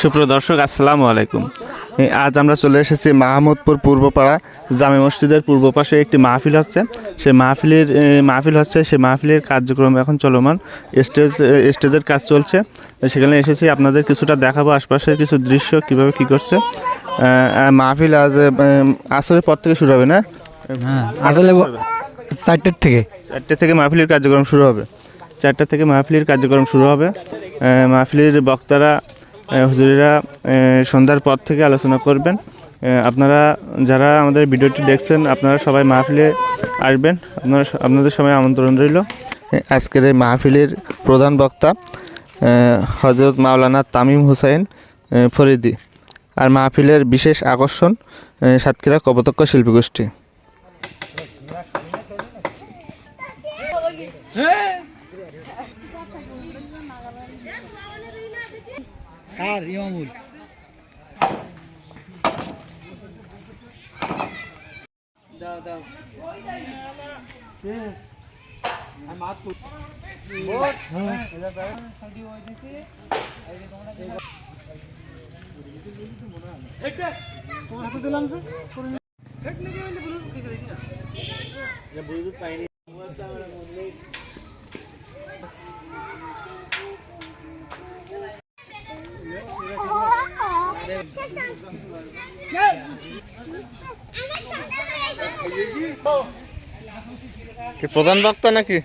সুপ্রিয় দর্শক আসসালামু আলাইকুম। আজ আমরা চলে এসেছি মাহমুদপুর পূর্বপাড়া জামে মসজিদের পূর্ব পাশে একটি মাহফিল হচ্ছে। সেই মাহফিলের মাহফিল হচ্ছে সেই মাহফিলের কার্যক্রম এখন চলমান। স্টেজ স্টেজের কাজ চলছে। সেখানে এসেছি আপনাদের কিছুটা দেখাবো আশপাশের কিছু দৃশ্য কীভাবে কি করছে। মাহফিল আজ আসরের পর থেকে শুরু হবে না? হ্যাঁ আসলে চারটের থেকে। চারটে থেকে মাহফিলের কার্যক্রম শুরু হবে। চারটে থেকে মাহফিলের কার্যক্রম শুরু হবে। মাহফিলের বক্তারা হুজুরিরা সন্ধ্যার পর থেকে আলোচনা করবেন। আপনারা যারা আমাদের ভিডিওটি দেখছেন আপনারা সবাই মাহফিলে আসবেন। আপনারা আপনাদের সবাই আমন্ত্রণ রইল। আজকের এই মাহফিলের প্রধান বক্তা হজরত মাওলানা তামিম হুসাইন ফরিদি। আর মাহফিলের বিশেষ আকর্ষণ সাতক্ষীরা কপতক্ষ শিল্পীগোষ্ঠী। কার। ইমামুল দাও। দাও কি প্রধান বক্তা নাকি?